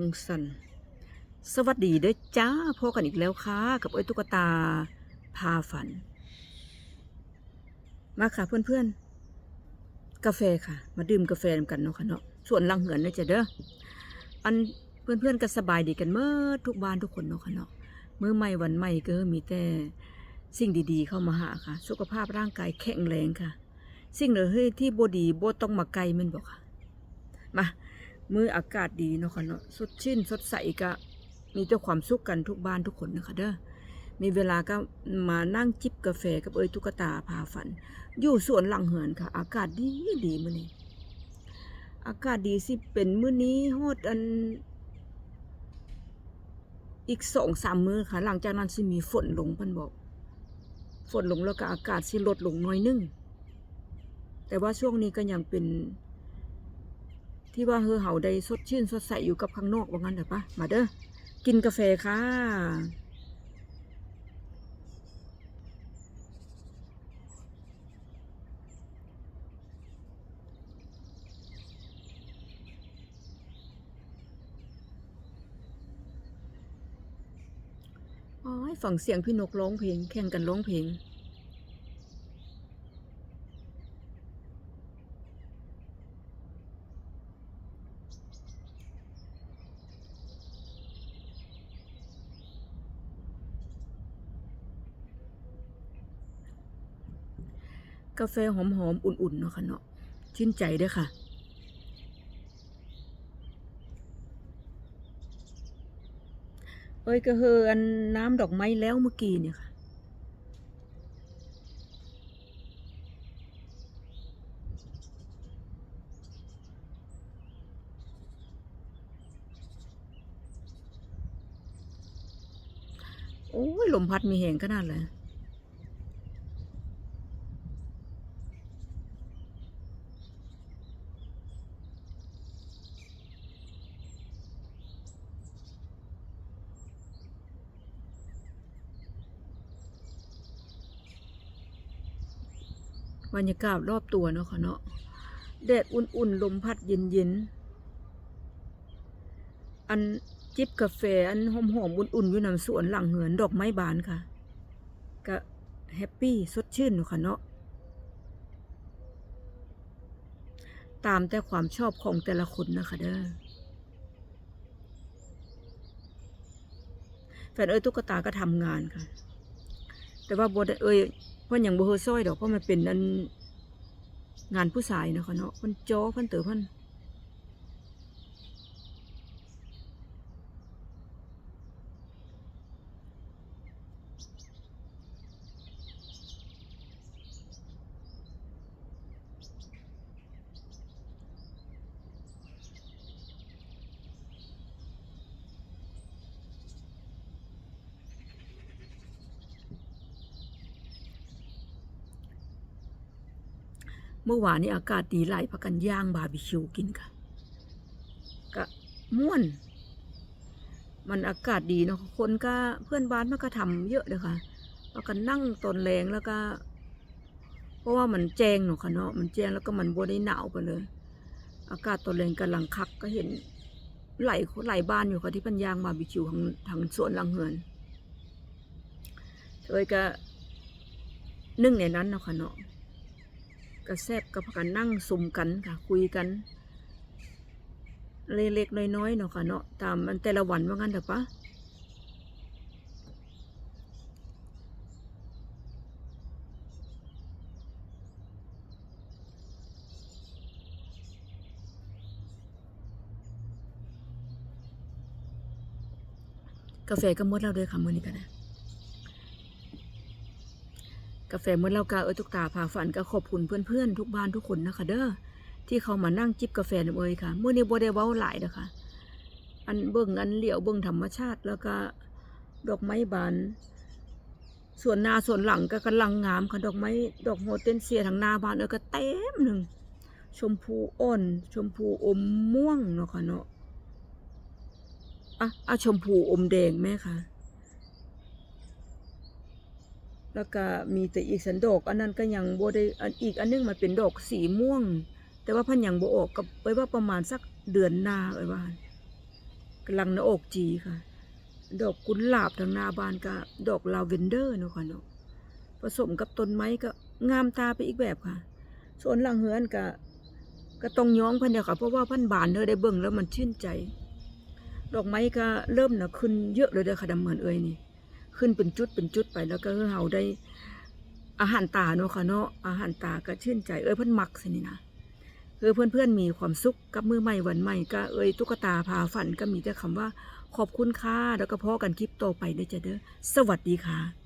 งสัน สวัสดีเด้อจ้าพบกันอีกแล้วค่ะ กับเอ้ยตุ๊กตาพาฝัน มาค่ะเพื่อนๆ กาแฟค่ะ มาดื่มกาแฟกันเนาะค่ะเนาะส่วนลังเหือนนะจ๊ะเด้ออันเพื่อนๆก็สบายดีกันเมื่อทุกบ้านทุกคนเนาะค่ะเนาะมื้อใหม่วันใหม่ก็มีแต่สิ่งดีๆ เข้ามาหาค่ะ สุขภาพร่างกายแข็งแรงค่ะ สิ่งเหล่านี้ที่บดีบ่ต้องมาไกลมันบอกค่ะ มา มืออากาศดีเนาะค่ะเนาะสดชื่นสดใสก็มีแต่ความสุขกันทุกบ้านทุกคนนะคะเด้อมีเวลาก็มานั่งจิบกาแฟกับเอ้ยตุ๊กตาพาฝัน อยู่สวนหลังเหือนค่ะ อากาศดีดีมื้อนี้ อากาศดีสิเป็นมื้อนี้ฮอดอัน อีกสองสามมื้อค่ะ หลังจากนั้นสิมีฝนลงเพิ่นบอก ฝนลงแล้วก็อากาศสิลดลงน้อยนึงแต่ว่าช่วงนี้ก็ยังเป็น ที่ว่าเฮอเฮาได้สดชื่นสดใสอยู่กับข้างนอกว่างั้นเถอะปะมาเด้อกินกาแฟค่ะอ๋อฟังเสียงพี่นกร้องเพลงแข่งกันร้องเพลง กาแฟหอมๆ อุ่นๆ เนาะค่ะเนาะชื่นใจด้อค่ะ เอ้ยก็เฮออันน้ำดอกไม้แล้วเมื่อกี้เนี่ยค่ะโอ้ยลมพัดมีแหงขนาดเลย บรรยากาศรอบตัวเนาะค่ะเนาะแดดอุ่นๆลมพัดเย็นๆอันจิบกาแฟอันหอมๆอุ่นๆอยู่นำสวนหลังเหือนดอกไม้บานค่ะ ก็แฮปปี้สดชื่นเนาะค่ะเนาะตามแต่ความชอบของแต่ละคนนะคะเด้อแฟนเอ้ยตุ๊กตาก็ทำงานค่ะ แต่ว่าบได้เอ้ย พิ่นยังบ่เฮอซอยดอกเพราะมันเป็นอันงานผู้ชายเนาะค่ะเนาะเพิ่นจ้อพิ่นเต๋อพิ่น เมื่อวานนี้อากาศดีหลายพักกันย่างบาร์บีคิวกินค่ะก็ม่วน มันอากาศดีเนาะคนก็เพื่อนบ้านมันก็ทำเยอะเลยค่ะแล้วก็นั่งตนแรงแล้วก็ เพราะว่ามันแจ้งเนาะค่ะเนาะมันแจ้งแล้วก็มันบ่ได้หนาวไปเลย อากาศตนแรงกำลังคักก็เห็นไหลายหลบ้านอยู่ค่ะที่พันยางบาร์บีคิวทางทางสวนหลังเฮือนเธอก็นึ่งในนั้นเนาะค่ะเนาะ ก็แซบกับกันนั่งซุมกันค่ะคุยกัน เล็กๆน้อยๆเนาะค่ะเนาะตามมันแต่ละวันว่างั้นเถอะปะกาแฟก็หมดแล้วด้วยค่ะมื้อนี้กันนะ กาแฟเมื่อเรากาเอ้ยทุกตาพาฝันก็ขอบคุณเพื่อนๆ ทุกบ้านทุกคนนะคะเด้อที่เขามานั่งจิบกาแฟนำเอ้ยค่ะเมื่อนี้บ่ได้เว้าหลายนะคะอันเบิ่งอันเหลียวเบิ่งธรรมชาติ แล้วก็ดอกไม้บานส่วนหน้าส่วนหลังก็กำลังงามค่ะดอกไม้ดอกโฮเทนเซียทางหน้าบ้านเอ้ยก็เต็มหนึ่งชมพูอ่อน ชมพูอมม่วงเนาะค่ะเนาะอะอะชมพูอมแดงแม่ค่ะ แล้วก็มีแต่อีกสันดอกอันนั้นก็ยังบ่ได้อีกอันนึงมันเป็นดอกสีม่วง แต่ว่าพันยังบ่ออกกับไปว่าประมาณสักเดือนหน้าไว้ว่ากำลังหน้าอกจีค่ะ ดอกกุหลาบทางหน้าบานก็ดอกลาเวนเดอร์เนาะค่ะเนาะผสมกับต้นไม้ก็งามตาไปอีกแบบค่ะ ส่วนหลังเฮือนก็ก็ต้องย้องพิ่นเดียวค่ะเพราะว่าพันบานเด้อได้เบิ่งแล้วมันชื่นใจ ดอกไม้ก็เริ่มนะขึ้นเยอะเลยเด้อค่ะดำเหมือนเอ้ยนี่ ขึ้นเป็นจุดเป็นจุดไปแล้วก็เฮาได้อาหารตาเนาะค่ะเนาะอาหารตาก็ชื่นใจเอ้ยเพื่อนมักสินี่นะคือเพื่อนมีความสุขกับมือใหม่วันใหม่ก็เอ้ยตุ๊กตาพาฝันก็มีแต่คำว่าขอบคุณค่ะแล้วก็พอกันคลิปต่อไปได้จ้ะเด้อสวัสดีค่ะ